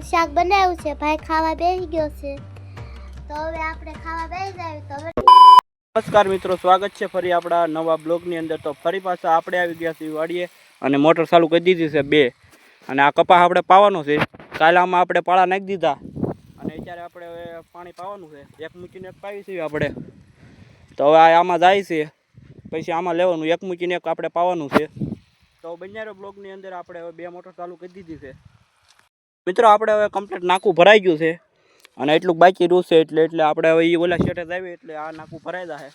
શાક બનાવ્યું છે. ભાઈ ખાવા બેસી ગયો છે. તો હવે આપણે ખાવા બેસી જાય તો નમસ્કાર મિત્રો, સ્વાગત છે ફરી આપણા નવા બ્લોગની અંદર. તો ફરી પાછા આપણે આવી ગયા છીએ વાડીએ અને મોટર ચાલુ કરી દીધી છે બે. અને આ કપાસ આપણે પાવાનો છે. કાલે આમાં આપણે પાળા નાખી દીધા. અને અત્યારે આપણે હવે પાણી પાવાનું છે. એક મૂકીને એક પાવી છીએ આપણે. તો હવે આમાં જાય છે. પછી આમાં લેવાનું, એક મૂકીને એક આપણે પાવાનું છે. તો બંજારો બ્લોગની અંદર. આપણે હવે બે મોટર ચાલુ કરી દીધી છે. મિત્રો આપણે હવે કમ્પ્લીટ નાખું ભરાઈ ગયું છે અને એટલું બાકી રહ્યું છે એટલે એટલે આપણે હવે એ ઓલા શેટે આવી એટલે આ નાખું ભરાઈ જાય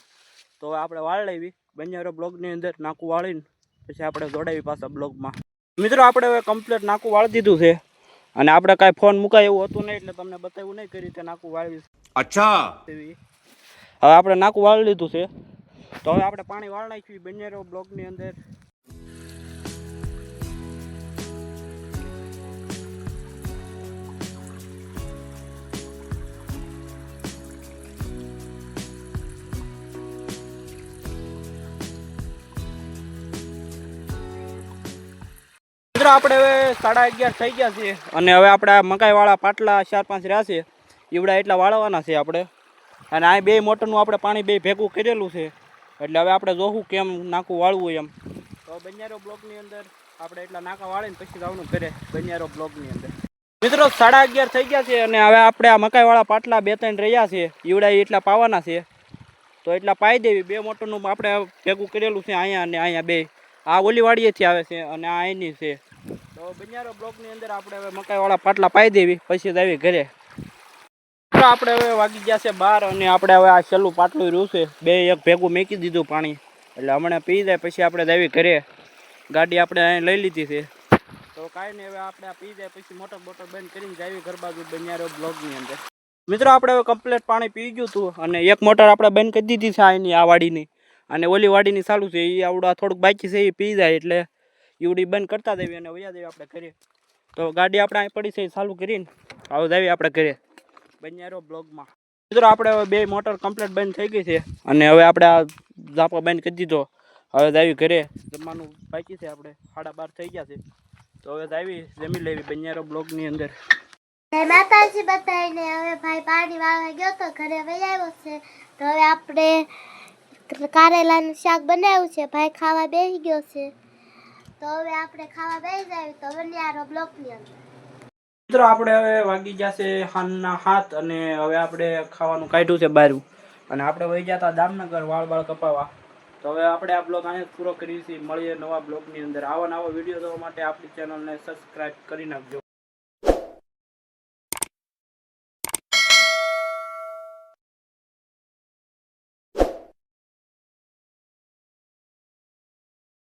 તો હવે આપણે વાળ લેવી બંજારો બ્લોગની અંદર નાખું વાળીને પછી આપણે જોડાવી પાછા બ્લોગમાં મિત્રો આપણે હવે કમ્પ્લીટ નાખું વાળી દીધું છે અને આપણે કાંઈ ફોન મુકાય એવું હતું નહીં એટલે તમને બતાવ્યું નહીં કઈ રીતે નાખું વાળવી અચ્છા. હવે આપણે નાખું વાળી લીધું છે. તો હવે આપણે પાણી વાળ નાખ્યું બંજારો બ્લોગની અંદર. મિત્રો, આપણે હવે સાડા અગિયાર થઈ ગયા છે અને હવે આપણે મકાઈવાળા પાટલા ચાર પાંચ રહ્યા છે ઈવડા એટલા વાળવાના છે આપણે. અને આ બે મોટરનું આપણે પાણી બે ભેગું કરેલું છે. એટલે હવે આપણે જોવું કેમ નાખું વાળવું એમ. તો બંજારો બ્લોકની અંદર આપણે એટલા નાકા વાળીને પછી જવાનું ઘરે બંજારો બ્લોકની અંદર. મિત્રો, સાડા અગિયાર થઈ ગયા છે અને હવે આપણે આ મકાઈવાળા પાટલા બે ત્રણ રહ્યા છે. ઈવડા એટલા પાવાના છે. તો એટલા પાઈ દેવી. બે મોટરનું આપણે ભેગું કરેલું છે અહીંયા અને અહીંયા બે. આ ઓલીવાડીએથી આવે છે અને આ અહીંની છે. બંજારો બ્લોકની અંદર આપણે હવે મકાઈવાળા પાટલા પાઈ દેવી, પછી જ આવી ઘરે. આપણે હવે વાગી ગયા છે બાર અને આપણે હવે આ છેલ્લું પાટલું રહ્યું બે એક ભેગું મેકી દીધું પાણી. એટલે હમણાં પી જાય, પછી આપણે આવી ઘરે. ગાડી આપણે અહીં લઈ લીધી છે. તો કાંઈ નહીં, હવે આપણે પી જાય, પછી મોટર બોટર બંધ કરીને જાવી ઘર બાજુ બન્યારો બ્લોકની અંદર. મિત્રો, આપણે હવે કમ્પ્લેટ પાણી પી ગયું હતું અને એક મોટર આપણે બંધ કરી દીધી છે અહીંની, આ વાડીની. અને ઓલી વાડીની ચાલુ છે એ આવડા થોડુંક બાકી છે એ પી જાય એટલે ઈવડી બંધ કરતા દેવી અને વયા દેવી આપણે કરીએ તો ગાડી આપણે અહીં પડી છે એ ચાલુ કરીને આવું દેવી આપણે ઘરે. બંજારો બ્લોગમાં. મિત્રો, આપણે હવે બે મોટર કમ્પ્લીટ બંધ થઈ ગઈ છે અને હવે આપણે આ ઝાપો બંધ કરી દીધો. હવે દાવી ઘરે જમવાનું બાકી છે આપણે. સાડા બાર થઈ ગયા છે. તો હવે દાવી જમી લેવી. બંજારો બ્લોગની અંદર. માતાજી બતાવીને હવે ભાઈ પાણી વાળવા ગયો તો ઘરે વહી આવ્યો છે. તો હવે આપણે કારેલાનું શાક બનાવ્યું છે. ભાઈ ખાવા બેસી ગયો છે. તો હવે આપણે ખાવા બેસી જાય તો બન્યારો બ્લોકની અંદર. મિત્રો, આપણે હવે વાગી જશે હાનના હાથ અને હવે આપણે ખાવાનું કાઢ્યું છે બારું. અને આપણે વહી જતા દામનગર વાળ વાળ કપાવા તો હવે આપણે આ બ્લોગ આને પૂરો કરીએ મળીએ નવા બ્લોગની અંદર. આવા નવા વીડિયો જોવા માટે આપણી ચેનલને સબસ્ક્રાઇબ કરી નાખજો.